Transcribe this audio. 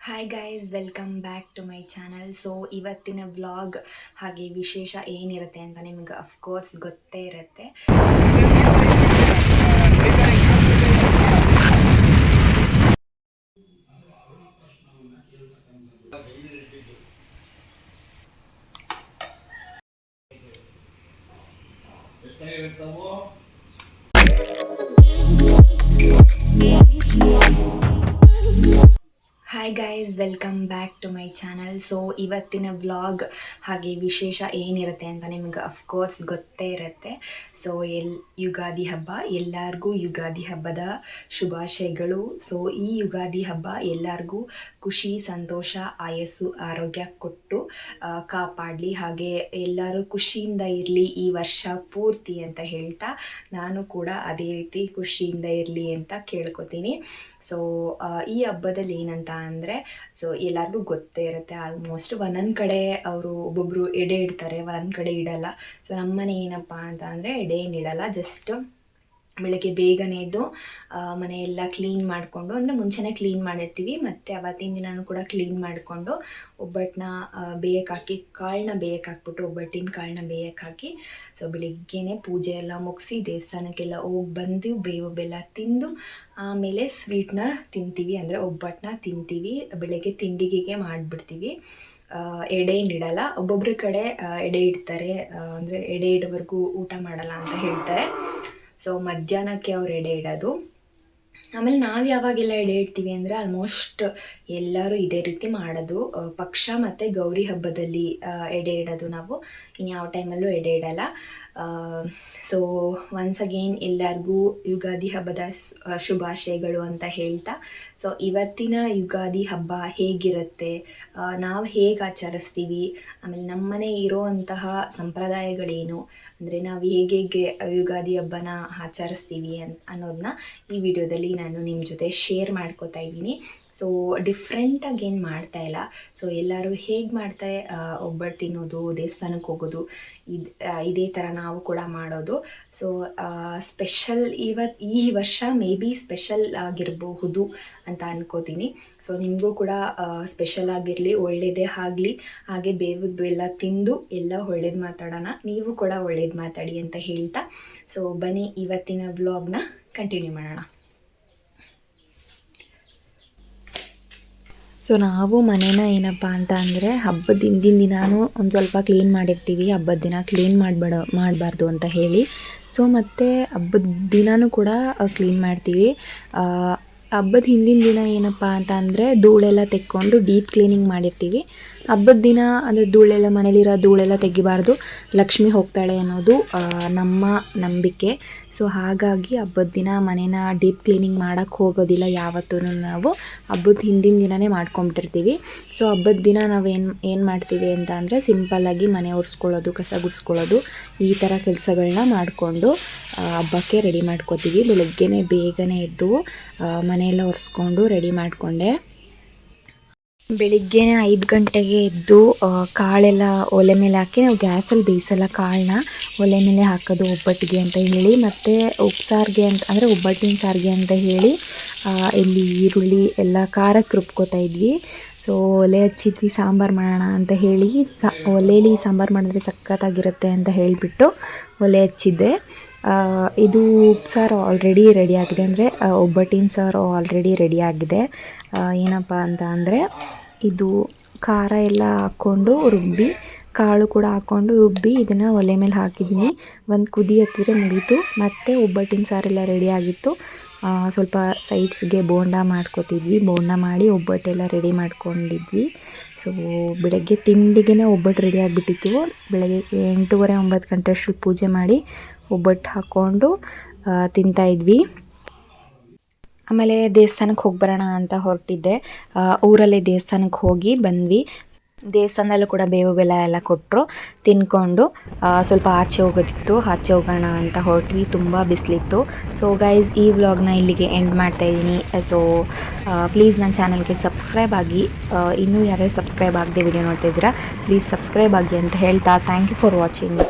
Hi guys welcome back to my channel so ಇವತ್ತಿನ vlog ಹಾಗೆ ವಿಶೇಷ ಏನಿರುತ್ತೆ ಅಂತ ನಿಮ್ಗೆ ಅಫ್ಕೋರ್ಸ್ ಗೊತ್ತೇ ಇರುತ್ತೆ. Hi guys welcome back to my channel so ಇವತ್ತಿನ ವ್ಲಾಗ್ ಹಾಗೆ ವಿಶೇಷ ಏನಿರುತ್ತೆ ಅಂತ ನಿಮ್ಗೆ ಅಫ್ಕೋರ್ಸ್ ಗೊತ್ತೇ ಇರುತ್ತೆ. ಸೊ ಎಲ್, ಯುಗಾದಿ ಹಬ್ಬ, ಎಲ್ಲರಿಗೂ ಯುಗಾದಿ ಹಬ್ಬದ ಶುಭಾಶಯಗಳು. ಸೊ ಈ ಯುಗಾದಿ ಹಬ್ಬ ಎಲ್ಲರಿಗೂ ಖುಷಿ, ಸಂತೋಷ, ಆಯಸ್ಸು, ಆರೋಗ್ಯ ಕೊಟ್ಟು ಕಾಪಾಡಲಿ. ಹಾಗೆ ಎಲ್ಲರೂ ಖುಷಿಯಿಂದ ಇರಲಿ ಈ ವರ್ಷ ಪೂರ್ತಿ ಅಂತ ಹೇಳ್ತಾ ನಾನು ಕೂಡ ಅದೇ ರೀತಿ ಖುಷಿಯಿಂದ ಇರಲಿ ಅಂತ ಕೇಳ್ಕೊತೀನಿ. ಸೊ ಈ ಹಬ್ಬದಲ್ಲಿ ಏನಂತ ಅಂದರೆ ಸೊ ಎಲ್ಲರಿಗೂ ಗೊತ್ತೇ ಇರುತ್ತೆ ಆಲ್ಮೋಸ್ಟ್ ಒಂದೊಂದು ಕಡೆ ಅವರು ಒಬ್ಬೊಬ್ಬರು ಎಡೆ ಇಡ್ತಾರೆ, ಒಂದೊಂದು ಕಡೆ ಇಡಲ್ಲ. ಸೊ ನಮ್ಮನೆ ಏನಪ್ಪ ಅಂತ ಅಂದರೆ ಎಡೆ ಏನು ಇಡಲ್ಲ ಜಸ್ಟ್ ಬೆಳಗ್ಗೆ ಬೇಗನೆ ಎದ್ದು ಮನೆಯೆಲ್ಲ ಕ್ಲೀನ್ ಮಾಡಿಕೊಂಡು, ಅಂದರೆ ಮುಂಚೆನೇ ಕ್ಲೀನ್ ಮಾಡಿರ್ತೀವಿ, ಮತ್ತು ಅವತ್ತಿನ ದಿನವೂ ಕೂಡ ಕ್ಲೀನ್ ಮಾಡಿಕೊಂಡು ಒಬ್ಬಟ್ಟನ್ನ ಬೇಯಕ್ಕೆ ಹಾಕಿ, ಕಾಳನ್ನ ಬೇಯಕ್ಕೆ ಹಾಕ್ಬಿಟ್ಟು ಒಬ್ಬಟ್ಟಿನ ಕಾಳನ್ನ ಬೇಯಕ್ಕೆ ಹಾಕಿ ಸೊ ಬೆಳಿಗ್ಗೆನೆ ಪೂಜೆ ಎಲ್ಲ ಮುಗಿಸಿ, ದೇವಸ್ಥಾನಕ್ಕೆಲ್ಲ ಹೋಗಿ ಬಂದು, ಬೇವು ಬೆಲ್ಲ ತಿಂದು, ಆಮೇಲೆ ಸ್ವೀಟ್ನ ತಿಂತೀವಿ, ಅಂದರೆ ಒಬ್ಬಟ್ಟನ್ನ ತಿಂತೀವಿ, ಬೆಳಗ್ಗೆ ತಿಂಡಿಗೆ ಮಾಡಿಬಿಡ್ತೀವಿ. ಎಡೆ ಇಡಲ್ಲ ಒಬ್ಬೊಬ್ಬರ ಕಡೆ ಎಡೆ ಇಡ್ತಾರೆ ಅಂದರೆ ಎಡೆ ಇಡೋವರೆಗೂ ಊಟ ಮಾಡಲ್ಲ ಅಂತ ಹೇಳ್ತಾರೆ. ಸೊ ಮಧ್ಯಾಹ್ನಕ್ಕೆ ಅವ್ರು ಎಡೆ ಇಡೋದು. ಆಮೇಲೆ ನಾವು ಯಾವಾಗೆಲ್ಲ ಎಡೆ ಇಡ್ತೀವಿ ಅಂದರೆ ಆಲ್ಮೋಸ್ಟ್ ಎಲ್ಲರೂ ಇದೇ ರೀತಿ ಮಾಡೋದು. ಪಕ್ಷ ಮತ್ತು ಗೌರಿ ಹಬ್ಬದಲ್ಲಿ ಎಡೆ ಇಡೋದು ನಾವು. ಇನ್ಯಾವ ಟೈಮಲ್ಲೂ ಎಡೆ ಇಡಲ್ಲ ಸೊ ಒನ್ಸ್ ಅಗೇನ್ ಎಲ್ಲರಿಗೂ ಯುಗಾದಿ ಹಬ್ಬದ ಶುಭಾಶಯಗಳು ಅಂತ ಹೇಳ್ತಾ. ಸೊ ಇವತ್ತಿನ ಯುಗಾದಿ ಹಬ್ಬ ಹೇಗಿರುತ್ತೆ? ನಾವು ಹೇಗೆ ಆಚರಿಸ್ತೀವಿ? ಆಮೇಲೆ ನಮ್ಮನೆ ಇರೋವಂತಹ ಸಂಪ್ರದಾಯಗಳೇನು? ಅಂದರೆ ನಾವು ಹೇಗೆ ಹೇಗೆ ಯುಗಾದಿ ಹಬ್ಬನ ಆಚರಿಸ್ತೀವಿ ಅನ್ ಅನ್ನೋದನ್ನ ಈ ವಿಡಿಯೋದಲ್ಲಿ ನಾನು ನಿಮ್ಮ ಜೊತೆ ಶೇರ್ ಮಾಡ್ಕೋತಾ ಇದ್ದೀನಿ. ಸೊ ಡಿಫ್ರೆಂಟಾಗಿ ಏನು ಮಾಡ್ತಾ ಇಲ್ಲ. ಸೊ ಎಲ್ಲರೂ ಹೇಗೆ ಮಾಡ್ತಾರೆ? ಒಬ್ಬಟ್ಟು ತಿನ್ನೋದು ದೇವಸ್ಥಾನಕ್ಕೆ ಹೋಗೋದು, ಇದು ಇದೇ ಥರ ನಾವು ಕೂಡ ಮಾಡೋದು. ಸೊ ಸ್ಪೆಷಲ್ ಇವತ್, ಈ ವರ್ಷ ಮೇ ಬಿ ಸ್ಪೆಷಲ್ ಆಗಿರಬಹುದು ಅಂತ ಅನ್ಕೋತೀನಿ. ಸೊ ನಿಮಗೂ ಕೂಡ ಸ್ಪೆಷಲ್ ಆಗಿರಲಿ ಒಳ್ಳೆಯದೇ ಆಗಲಿ, ಹಾಗೆ ಬೇವು ಬೆಲ್ಲ ತಿಂದು ಎಲ್ಲ ಒಳ್ಳೇದು ಮಾತಾಡೋಣ. ನೀವು ಕೂಡ ಒಳ್ಳೇದು ಮಾತಾಡಿ ಅಂತ ಹೇಳ್ತಾ. ಸೊ ಬನ್ನಿ, ಇವತ್ತಿನ ವ್ಲಾಗ್ನ ಕಂಟಿನ್ಯೂ ಮಾಡೋಣ. ಸೊ ನಾವು ಮನೇನ ಏನಪ್ಪ ಅಂತ ಅಂದರೆ ಹಬ್ಬದ ಹಿಂದಿನ ದಿನಾನೂ ಒಂದು ಸ್ವಲ್ಪ ಕ್ಲೀನ್ ಮಾಡಿರ್ತೀವಿ. ಹಬ್ಬದ ದಿನ ಕ್ಲೀನ್ ಮಾಡಬೇಡ, ಮಾಡಬಾರ್ದು ಅಂತ ಹೇಳಿ. ಸೊ ಮತ್ತು ಹಬ್ಬದ ದಿನವೂ ಕೂಡ ಕ್ಲೀನ್ ಮಾಡ್ತೀವಿ. ಹಬ್ಬದ ಹಿಂದಿನ ದಿನ ಏನಪ್ಪ ಅಂತ ಅಂದರೆ ಧೂಳೆಲ್ಲ ತೆಕ್ಕೊಂಡು ಡೀಪ್ ಕ್ಲೀನಿಂಗ್ ಮಾಡಿರ್ತೀವಿ. ಹಬ್ಬದ ದಿನ ಅಂದರೆ ಧೂಳೆಲ್ಲ ಮನೇಲಿರೋ ಧೂಳೆಲ್ಲ ತೆಗಿಬಾರ್ದು. ಲಕ್ಷ್ಮಿ ಹೋಗ್ತಾಳೆ ಅನ್ನೋದು ನಮ್ಮ ನಂಬಿಕೆ. ಸೊ ಹಾಗಾಗಿ ಹಬ್ಬದ ದಿನ ಮನೇನ ಡೀಪ್ ಕ್ಲೀನಿಂಗ್ ಮಾಡೋಕ್ಕೆ ಹೋಗೋದಿಲ್ಲ ಯಾವತ್ತೂ ನಾವು. ಹಬ್ಬದ ಹಿಂದಿನ ದಿನವೇ ಮಾಡ್ಕೊಂಬಿಟ್ಟಿರ್ತೀವಿ. ಸೊ ಹಬ್ಬದ ದಿನ ನಾವು ಏನು ಮಾಡ್ತೀವಿ ಅಂತ ಅಂದರೆ ಸಿಂಪಲ್ಲಾಗಿ ಮನೆ ಒರೆಸ್ಕೊಳ್ಳೋದು, ಕಸ ಗುಡಿಸ್ಕೊಳ್ಳೋದು, ಈ ಥರ ಕೆಲಸಗಳನ್ನ ಮಾಡಿಕೊಂಡು ಹಬ್ಬಕ್ಕೆ ರೆಡಿ ಮಾಡ್ಕೋತೀವಿ. ಬೆಳಗ್ಗೆನೇ ಬೇಗನೆ ಎದ್ದು ಮನೆಯೆಲ್ಲ ಒರೆಸ್ಕೊಂಡು ರೆಡಿ ಮಾಡಿಕೊಂಡೆ. ಬೆಳಿಗ್ಗೆನೇ ಐದು ಗಂಟೆಗೆ ಎದ್ದು ಕಾಳೆಲ್ಲ ಒಲೆ ಮೇಲೆ ಹಾಕಿ ನಾವು ಗ್ಯಾಸಲ್ಲಿ ಬೇಯಿಸಲ್ಲ ಕಾಳನ್ನ. ಒಲೆ ಮೇಲೆ ಹಾಕೋದು ಒಬ್ಬಟ್ಟಿಗೆ ಅಂತ ಹೇಳಿ ಮತ್ತು ಉಪ್ಸಾರಿಗೆ ಅಂತ, ಅಂದರೆ ಒಬ್ಬಟ್ಟಿನ ಸಾರಿಗೆ ಅಂತ ಹೇಳಿ ಇಲ್ಲಿ ಈರುಳ್ಳಿ ಎಲ್ಲ ಖಾರಕ್ಕೆ ರುಬ್ಕೋತಾ ಇದ್ವಿ. ಸೊ ಒಲೆ ಹಚ್ಚಿದ್ವಿ, ಸಾಂಬಾರು ಮಾಡೋಣ ಅಂತ ಹೇಳಿ. ಸ ಒಲೆಯಲ್ಲಿ ಸಾಂಬಾರು ಮಾಡಿದ್ರೆ ಸಖತ್ತಾಗಿರುತ್ತೆ ಅಂತ ಹೇಳಿಬಿಟ್ಟು ಒಲೆ ಹಚ್ಚಿದ್ದೆ. ಇದು ಉಪ್ಸಾರು ಆಲ್ರೆಡಿ ರೆಡಿ ಆಗಿದೆ ಅಂದರೆ ಒಬ್ಬಟ್ಟಿನ ಸಾರು ಆಲ್ರೆಡಿ ರೆಡಿ ಆಗಿದೆ. ಏನಪ್ಪ ಅಂತ ಅಂದರೆ ಇದು ಖಾರ ಎಲ್ಲ ಹಾಕ್ಕೊಂಡು ರುಬ್ಬಿ, ಕಾಳು ಕೂಡ ಹಾಕ್ಕೊಂಡು ರುಬ್ಬಿ ಇದನ್ನು ಒಲೆ ಮೇಲೆ ಹಾಕಿದ್ದೀನಿ. ಒಂದು ಕುದಿ ಹತ್ತಿರ ಮುಗೀತು. ಮತ್ತು ಒಬ್ಬಟ್ಟಿನ ಸಾರೆಲ್ಲ ರೆಡಿ ಆಗಿತ್ತು. ಸ್ವಲ್ಪ ಸೈಡ್ಸ್ಗೆ ಬೋಂಡ ಮಾಡ್ಕೊತಿದ್ವಿ. ಬೋಂಡ ಮಾಡಿ ಒಬ್ಬಟ್ಟೆಲ್ಲ ರೆಡಿ ಮಾಡ್ಕೊಂಡಿದ್ವಿ. ಸೊ ಬೆಳಗ್ಗೆ ತಿಂಡಿಗೆ ಒಬ್ಬಟ್ಟು ರೆಡಿ ಆಗಿಬಿಟ್ಟಿತ್ತು. ಬೆಳಗ್ಗೆ ಎಂಟೂವರೆ ಒಂಬತ್ತು ಗಂಟೆ ಅಷ್ಟು ಪೂಜೆ ಮಾಡಿ ಒಬ್ಬಟ್ಟು ಹಾಕ್ಕೊಂಡು ತಿಂತಾಯಿದ್ವಿ ಆಮೇಲೆ ದೇವಸ್ಥಾನಕ್ಕೆ ಹೋಗಿ ಬರೋಣ ಅಂತ ಹೊರಟಿದ್ದೆ. ಊರಲ್ಲಿ ದೇವಸ್ಥಾನಕ್ಕೆ ಹೋಗಿ ಬಂದ್ವಿ. ದೇವಸ್ಥಾನದಲ್ಲೂ ಕೂಡ ಬೇವು ಬೆಲ್ಲ ಎಲ್ಲ ಕೊಟ್ಟರು ತಿನ್ಕೊಂಡು ಸ್ವಲ್ಪ ಆಚೆ ಹೋಗೋದಿತ್ತು. ಆಚೆ ಹೋಗೋಣ ಅಂತ ಹೊರಟ್ವಿ, ತುಂಬ ಬಿಸಿಲಿತ್ತು. ಸೊ ಗೈಸ್ ಈ ವ್ಲಾಗ್ನ ಇಲ್ಲಿಗೆ ಎಂಡ್ ಮಾಡ್ತಾ ಇದ್ದೀನಿ. ಸೊ ಪ್ಲೀಸ್ ನನ್ನ ಚಾನಲ್ಗೆ ಸಬ್ಸ್ಕ್ರೈಬ್ ಆಗಿ ಇನ್ನೂ ಯಾರ್ಯಾರು ಸಬ್ಸ್ಕ್ರೈಬ್ ಆಗದೆ ವಿಡಿಯೋ ನೋಡ್ತಾ ಇದ್ದೀರಾ ಪ್ಲೀಸ್ ಸಬ್ಸ್ಕ್ರೈಬ್ ಆಗಿ ಅಂತ ಹೇಳ್ತಾ ಥ್ಯಾಂಕ್ ಯು ಫಾರ್ ವಾಚಿಂಗ್